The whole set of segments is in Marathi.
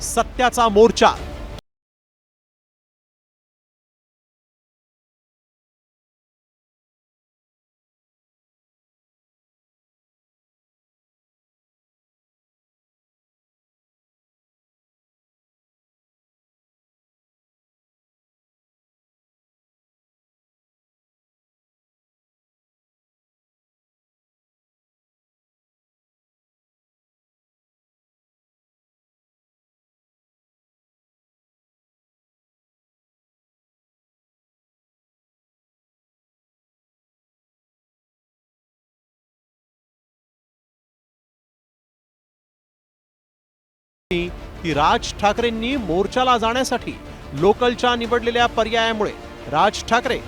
सत्याचा मोर्चा. की राज ठाकरेंनी मोर्चाला जाण्यासाठी लोकलच्या निवडलेल्या पर्यायामुळे राज ठाकरे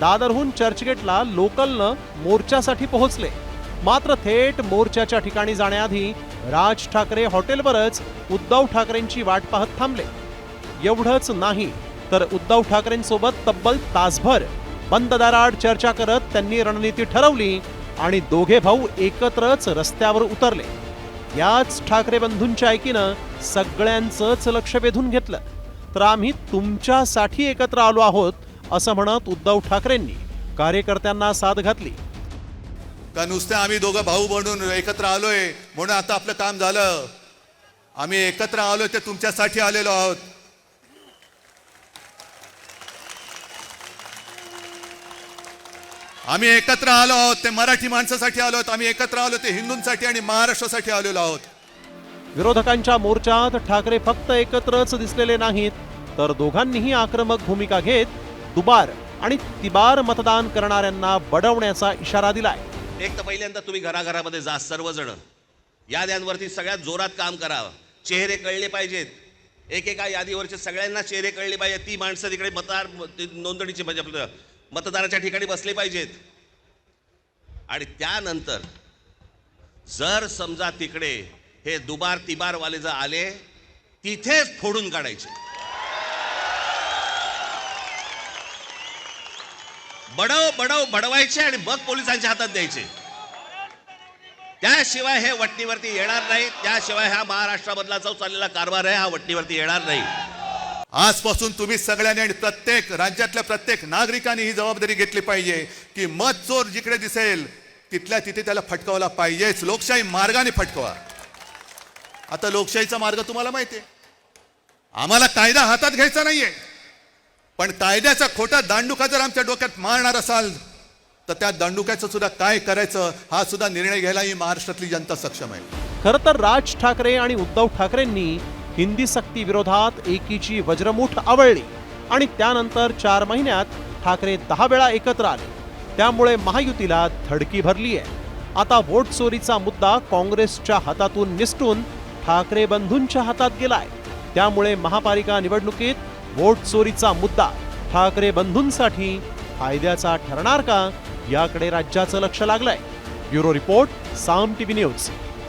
दादरहून चर्चगेटला लोकलनं मोर्चासाठी पोहोचले. मात्र थेट मोर्चाच्या ठिकाणी जाण्याआधी राज ठाकरे हॉटेलवरच उद्धव ठाकरेंची वाट पाहत थांबले. एवढंच नाही तर उद्धव ठाकरेंसोबत तब्बल तासभर बंद दाराआड चर्चा करत त्यांनी रणनीती ठरवली आणि दोघे भाऊ एकत्रच रस्त्यावर उतरले. याच ठाकरे बंधूंच्या ऐकीनं सगळ्यांचंच लक्ष वेधून घेतलं. तर आम्ही तुमच्यासाठी एकत्र आलो आहोत असं म्हणत उद्धव ठाकरेंनी कार्यकर्त्यांना साथ घातली. का नुसते आम्ही दोघं भाऊ म्हणून एकत्र आलोय म्हणून आता आपलं काम झालं? आम्ही एकत्र आलोय ते तुमच्यासाठी आलेलो आहोत. आम्ही एकत्र आलो आहोत ते मराठी माणसासाठी आलो आहोत आम्ही एकत्र आलो ते हिंदूंसाठी आणि महाराष्ट्रासाठी आलेलो आहोत. विरोधकांच्या मोर्चात ठाकरे फक्त एकत्रच दिसलेले नाहीत तर दोघांनीही आक्रमक भूमिका घेत दुबार आणि तिबार मतदान करणाऱ्यांना बडवण्याचा इशारा दिलाय. एक तर पहिल्यांदा तुम्ही घराघरामध्ये जा सर्वजण. याद्यांवरती सगळ्यात जोरात काम करावं चेहरे कळले पाहिजेत. एकेका यादीवरचे सगळ्यांना चेहरे कळले पाहिजेत. ती माणसं तिकडे मतदार नोंदणीचे म्हणजे आपलं मतदाराच्या ठिकाणी बसले पाहिजेत. आणि त्यानंतर जर समजा तिकडे हे दुबार तिबारवाले जर आले तिथेच फोडून काढायचे. बडव बडव बडवायचे आणि मग पोलिसांच्या हातात द्यायचे. त्याशिवाय हे वटणीवरती येणार नाही त्याशिवाय हा महाराष्ट्रामधला जो चाललेला कारभार आहे हा वटणीवरती येणार नाही. आजपासून तुम्ही सगळ्यांनी आणि प्रत्येक राज्यातल्या प्रत्येक नागरिकांनी ही जबाबदारी घेतली पाहिजे की मत चोर जिकडे दिसेल तिथल्या तिथे त्याला फटकावला पाहिजेच. लोकशाही मार्गाने फटकवा. आता लोकशाहीचा मार्ग तुम्हाला माहिती आहे आम्हाला कायदा हातात घ्यायचा नाहीये. पण कायद्याचा खोटा दांडुका जर आमच्या डोक्यात मारणार असाल तर त्या दांडुक्याचं सुद्धा काय करायचं हा सुद्धा निर्णय घ्यायला ही महाराष्ट्रातली जनता सक्षम आहे. खरं तर राज ठाकरे आणि उद्धव ठाकरेंनी हिंदी सक्ती विरोधात एकीची वज्रमूठ आवळली आणि त्यानंतर चार महिन्यात ठाकरे दहा वेळा एकत्र आले. त्यामुळे महायुतीला धडकी भरली आहे. आता वोट चोरीचा मुद्दा काँग्रेसच्या हातातून निसटून ठाकरे बंधूंच्या हातात गेलाय. त्यामुळे महापालिका निवडणुकीत वोट चोरीचा मुद्दा ठाकरे बंधूंसाठी फायद्याचा ठरणार का याकडे राज्याचं लक्ष लागलंय. Bureau report Saam TV news.